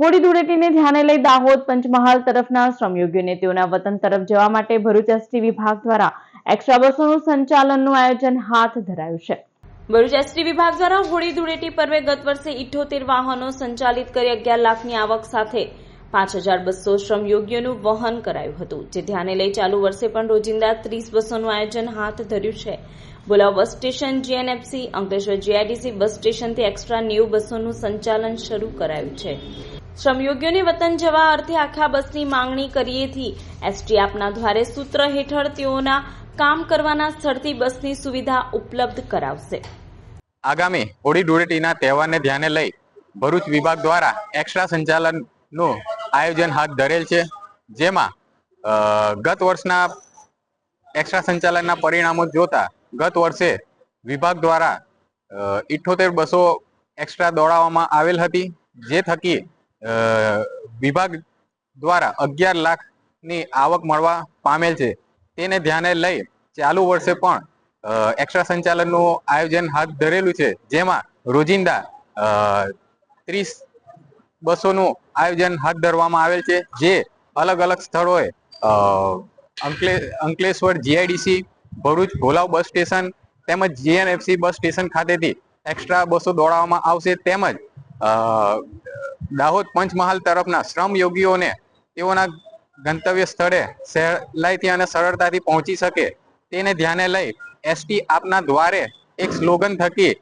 હોળી ધૂળેટીને ધ્યાને લઈ દાહોદ પંચમહાલ તરફના શ્રમયોગીઓને તેઓના વતન તરફ જવા માટે ભરૂચ એસટી વિભાગ દ્વારા એક્સ્ટ્રા બસોનું સંચાલનનું આયોજન હાથ ધરાયું છે. ભરૂચ એસટી વિભાગ દ્વારા હોળી ધૂળેટી પર્વે ગત વર્ષે ઇઠોતેર વાહનો સંચાલિત કરી અગિયાર લાખની આવક સાથે પાંચ હજાર બસો શ્રમયોગીઓનું વહન કરાયું હતું, જે ધ્યાને લઈ ચાલુ વર્ષે પણ રોજિંદા ત્રીસ બસોનું આયોજન હાથ ધર્યું છે. Bholav bus station, GNFC, Ankleshwar GIDC bus સ્ટેશનથી એક્સ્ટ્રા નેવું બસોનું સંચાલન શરૂ કરાયું છે. શ્રમયોગીઓને વતન જવા અર્થે આખા બસની માંગણી કરીએથી આપના દ્વારે સૂત્ર હેઠળ તેઓના કામ કરવાના સ્થળથી બસની સુવિધા ઉપલબ્ધ કરાવશે. આગામી હોળી ધૂળેટીના તહેવારને ધ્યાને લઈ ભરૂચ વિભાગ દ્વારા એક્સ્ટ્રા સંચાલનનું આયોજન હાથ ધરેલ છે, જેમાં ગત વર્ષના એક્સ્ટ્રા સંચાલનના પરિણામો જોતા ગત વર્ષે વિભાગ દ્વારા ઇઠ્ઠોતેર બસો એક્સ્ટ્રા દોડાવવામાં આવેલ હતી, જે થકી વિભાગ દ્વારા અગિયાર લાખની આવક મળવા પામેલ છે. તેને ધ્યાને લઈ ચાલુ વર્ષે પણ એક્સ્ટ્રા સંચાલનનું આયોજન હાથ ધરેલું છે. જેમાં રોજિંદા ત્રીસ બસોનું આયોજન હાથ ધરવામાં આવેલ છે. જે અલગ અલગ સ્થળોએ અંકલે, Ankleshwar, GIDC, Bharuch, Bholav bus station તેમજ જીએનએફસી બસ સ્ટેશન ખાતેથી એક્સ્ટ્રા બસો દોડાવવામાં આવશે. તેમજ દાહોદ પંચમહાલ તરફના શ્રમયોગીઓને તેઓના ગંતવ્ય સ્થળે સહેલાઈથી અને સરળતાથી પહોંચી શકે તેને ધ્યાને લઈ એસટી આપના દ્વારે એક સ્લોગન થકી